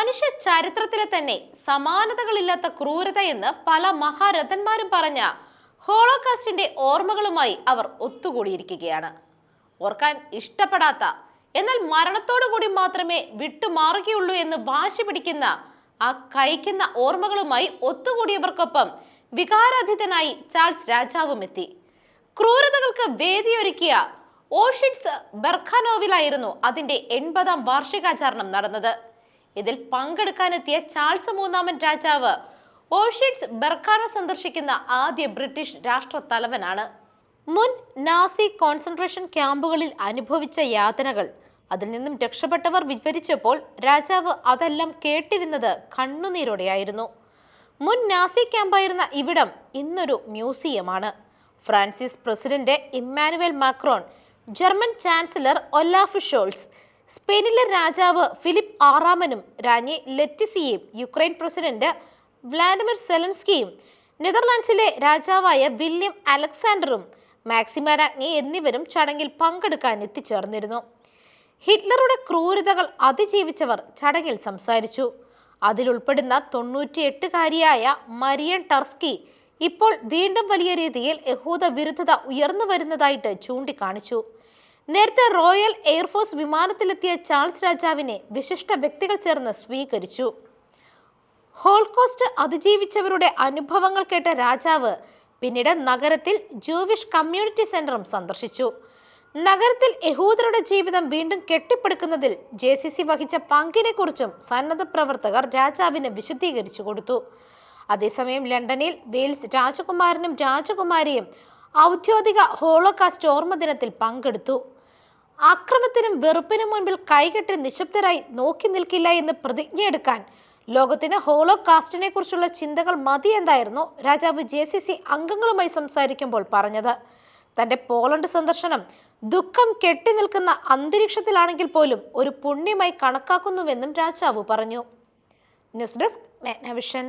മനുഷ്യ ചരിത്രത്തിലെ തന്നെ സമാനതകളില്ലാത്ത ക്രൂരത എന്ന് പല മഹാരഥന്മാരും പറഞ്ഞ ഹോളോകാസ്റ്റിന്റെ ഓർമ്മകളുമായി അവർ ഒത്തുകൂടിയിരിക്കുകയാണ്. ഓർക്കാൻ ഇഷ്ടപ്പെടാത്ത എന്നാൽ മരണത്തോടു കൂടി മാത്രമേ വിട്ടുമാറുകയുള്ളൂ എന്ന് വാശി പിടിക്കുന്ന ആ കഴിക്കുന്ന ഓർമ്മകളുമായി ഒത്തുകൂടിയവർക്കൊപ്പം വികാരാധീതനായി ചാൾസ് രാജാവും എത്തി. ക്രൂരതകൾക്ക് വേദിയൊരുക്കിയ ഓഷിറ്റ്സ് ബെർഖാനോവിലായിരുന്നു അതിന്റെ എൺപതാം വാർഷികാചരണം നടന്നത്. ഇതിൽ പങ്കെടുക്കാനെത്തിയ ചാൾസ് മൂന്നാമൻ രാജാവ്. ഓഷിഡ്സ് ബെർഖാനോ സന്ദർശിക്കുന്ന ആദ്യ ബ്രിട്ടീഷ് രാഷ്ട്ര തലവനാണ് മുൻ നാസി കോൺസെൻട്രേഷൻ ക്യാമ്പുകളിൽ അനുഭവിച്ച യാതനകൾ. അതിൽ നിന്നും രക്ഷപ്പെട്ടവർ വിവരിച്ചപ്പോൾ രാജാവ് അതെല്ലാം കേട്ടിരുന്നത് കണ്ണുനീരോടെയായിരുന്നു. മുൻ നാസി ക്യാമ്പായിരുന്ന ഇവിടം ഇന്നൊരു മ്യൂസിയമാണ്. Francis president Emmanuel Macron German chancellor Olaf Scholz സ്പെയിനിലെ രാജാവ് ഫിലിപ്പ് ആറാമനും രാജ്ഞി ലെറ്റിസിയും യുക്രൈൻ പ്രസിഡന്റ് വ്ളാഡിമിർ സെലൻസ്കിയും നെതർലാൻഡ്സിലെ രാജാവായ വില്യം അലക്സാണ്ടറും മാക്സിമ രാജ്ഞി എന്നിവരും ചടങ്ങിൽ പങ്കെടുക്കാൻ എത്തിച്ചേർന്നിരുന്നു. ഹിറ്റ്ലറുടെ ക്രൂരതകൾ അതിജീവിച്ചവർ ചടങ്ങിൽ സംസാരിച്ചു. അതിലുൾപ്പെടുന്ന തൊണ്ണൂറ്റിയെട്ടുകാരിയായ മരിയൻ ടർസ്കി ഇപ്പോൾ വീണ്ടും വലിയ രീതിയിൽ യഹൂദ വിരുദ്ധത ഉയർന്നു വരുന്നതായിട്ട് ചൂണ്ടിക്കാണിച്ചു. നേരത്തെ റോയൽ എയർഫോഴ്സ് വിമാനത്തിലെത്തിയ ചാൾസ് രാജാവിനെ വിശിഷ്ട വ്യക്തികൾ ചേർന്ന് സ്വീകരിച്ചു. ഹോൾകോസ്റ്റ് അതിജീവിച്ചവരുടെ അനുഭവങ്ങൾ കേട്ട രാജാവ് പിന്നീട് നഗരത്തിൽ ജൂവിഷ് കമ്മ്യൂണിറ്റി സെന്ററും സന്ദർശിച്ചു. നഗരത്തിൽ യഹൂദരുടെ ജീവിതം വീണ്ടും കെട്ടിപ്പടുക്കുന്നതിൽ ജെ സി സി വഹിച്ച പങ്കിനെക്കുറിച്ചും സന്നദ്ധ പ്രവർത്തകർ രാജാവിന് വിശദീകരിച്ചു കൊടുത്തു. അതേസമയം ലണ്ടനിൽ വെയിൽസ് രാജകുമാരനും രാജകുമാരിയും ഔദ്യോഗിക ഹോളോകാസ്റ്റ് ഓർമ്മ ദിനത്തിൽ പങ്കെടുത്തു. അക്രമത്തിനും വെറുപ്പിനും മുൻപിൽ കൈകെട്ടി നിശബ്ദരായി നോക്കി നിൽക്കില്ല എന്ന് പ്രതിജ്ഞയെടുക്കാൻ ലോകത്തിന് ഹോളോകാസ്റ്റിനെ കുറിച്ചുള്ള ചിന്തകൾ മതി എന്തായിരുന്നു രാജാവ് ജെ സി സി അംഗങ്ങളുമായി സംസാരിക്കുമ്പോൾ പറഞ്ഞത്. തന്റെ പോളണ്ട് സന്ദർശനം ദുഃഖം കെട്ടി നിൽക്കുന്ന അന്തരീക്ഷത്തിലാണെങ്കിൽ പോലും ഒരു പുണ്യമായി കണക്കാക്കുന്നുവെന്നും രാജാവ് പറഞ്ഞു. News desk മേഗ്നവിഷൻ